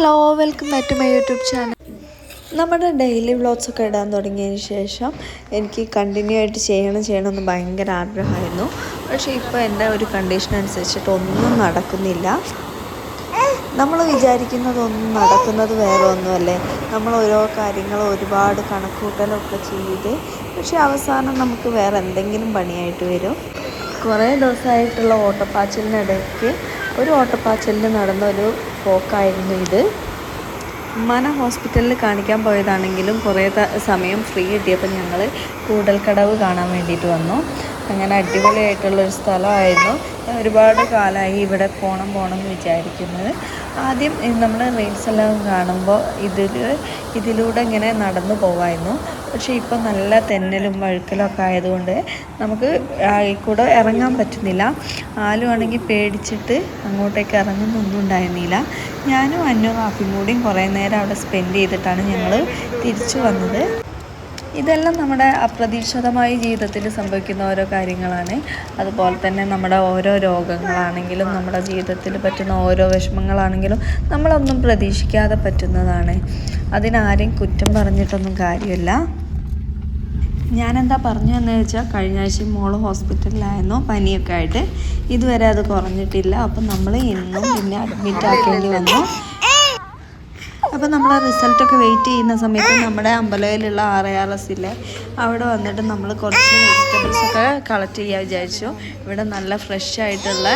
YouTube channel. നമ്മുടെ daily vlogs ഒക്കെ ഇടാൻ തുടങ്ങിയതിന് ശേഷം എനിക്ക് കണ്ടിന്യൂ ആയിട്ട് ചെയ്യണം ചെയ്യണം എന്ന് ഭയങ്കര ആഗ്രഹമായിരുന്നു. പക്ഷേ ഇപ്പോൾ എന്റെ ഒരു കണ്ടീഷൻ അനുസരിച്ചിട്ട് ഒന്നും നടക്കുന്നില്ല. നമ്മൾ വിചാരിക്കുന്നതൊന്നും നടക്കുന്നത് വേറെ ഒന്നുമല്ലേ? നമ്മൾ ഓരോ കാര്യങ്ങൾ ഒരുപാട് കണക്കൂട്ടലൊക്കെ ചെയ്ത് പക്ഷേ അവസാനം നമുക്ക് വേറെ എന്തെങ്കിലും പണിയായിട്ട് വരും. കുറേ ദിവസമായിട്ടുള്ള ഓട്ടപ്പാച്ചിലിനിടയ്ക്ക് ഒരു ഓട്ടപ്പാച്ചിലിന് നടന്ന ഒരു പോക്കായിരുന്നു ഇത്. മന ഹോസ്പിറ്റലിൽ കാണിക്കാൻ പോയതാണെങ്കിലും കുറേ സമയം ഫ്രീ കിട്ടിയപ്പോൾ ഞങ്ങൾ കൂടൽക്കടവ് കാണാൻ വേണ്ടിയിട്ട് വന്നു. അങ്ങനെ അടിപൊളിയായിട്ടുള്ളൊരു സ്ഥലമായിരുന്നു. ഒരുപാട് കാലമായി ഇവിടെ പോകണം പോകണം എന്ന് വിചാരിക്കുന്നത്. ആദ്യം നമ്മൾ റീൽസ് എല്ലാം കാണുമ്പോൾ ഇതിൽ ഇതിലൂടെ ഇങ്ങനെ നടന്നു പോവായിരുന്നു. പക്ഷേ ഇപ്പം നല്ല തെന്നലും വഴുക്കലും ഒക്കെ ആയതുകൊണ്ട് നമുക്ക് കൂടെ ഇറങ്ങാൻ പറ്റുന്നില്ല. ആലുവാണെങ്കിൽ പേടിച്ചിട്ട് അങ്ങോട്ടേക്ക് ഇറങ്ങുന്നൊന്നും ഉണ്ടായിരുന്നില്ല. ഞാനും അന്നു റാഫിയും കൂടിയും കുറേ നേരം അവിടെ സ്പെൻഡ് ചെയ്തിട്ടാണ് ഞങ്ങൾ തിരിച്ചു വന്നത്. ഇതെല്ലാം നമ്മുടെ അപ്രതീക്ഷിതമായ ജീവിതത്തിൽ സംഭവിക്കുന്ന ഓരോ കാര്യങ്ങളാണ്. അതുപോലെ തന്നെ നമ്മുടെ ഓരോ രോഗങ്ങളാണെങ്കിലും നമ്മുടെ ജീവിതത്തിൽ പറ്റുന്ന ഓരോ വിഷമങ്ങളാണെങ്കിലും നമ്മളൊന്നും പ്രതീക്ഷിക്കാതെ പറ്റുന്നതാണ്. അതിനാരെയും കുറ്റം പറഞ്ഞിട്ടൊന്നും കാര്യമില്ല. ഞാനെന്താ പറഞ്ഞു എന്ന് വെച്ചാൽ കഴിഞ്ഞ ആഴ്ച മോൾ ഹോസ്പിറ്റലിലായിരുന്നു. പനിയൊക്കെ ആയിട്ട് ഇതുവരെ അത് കുറഞ്ഞിട്ടില്ല. അപ്പം നമ്മൾ ഇന്നും പിന്നെ അഡ്മിറ്റ് ആക്കേണ്ടി വന്നു. അപ്പോൾ നമ്മൾ റിസൾട്ടൊക്കെ വെയിറ്റ് ചെയ്യുന്ന സമയത്ത് നമ്മുടെ അമ്പലയിലുള്ള ആർ എ ആർ എസ് ഇല്ലേ അവിടെ വന്നിട്ട് നമ്മൾ കുറച്ച് വെജിറ്റബിൾസ് ഒക്കെ കളക്ട് ചെയ്യാൻ വിചാരിച്ചു. ഇവിടെ നല്ല ഫ്രഷ് ആയിട്ടുള്ള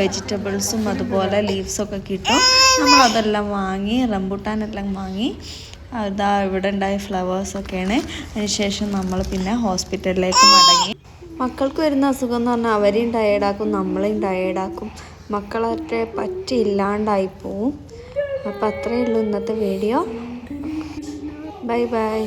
വെജിറ്റബിൾസും അതുപോലെ ലീവ്സൊക്കെ കിട്ടും. നമ്മൾ അതെല്ലാം വാങ്ങി റംബുട്ടാനെല്ലാം വാങ്ങി അതാ ഇവിടെ ഉണ്ടായ ഫ്ലവേഴ്സൊക്കെയാണ് അതിനുശേഷം നമ്മൾ പിന്നെ ഹോസ്പിറ്റലിലേക്ക് മടങ്ങി. മക്കൾക്ക് വരുന്ന അസുഖം എന്ന് പറഞ്ഞാൽ അവരെയും ടയേർഡാക്കും നമ്മളെയും ടയേർഡാക്കും മക്കളൊക്കെ പറ്റില്ലാണ്ടായി പോവും. അപ്പം അത്രയേ ഉള്ളൂ ഇന്നത്തെ വീഡിയോ. Bye bye.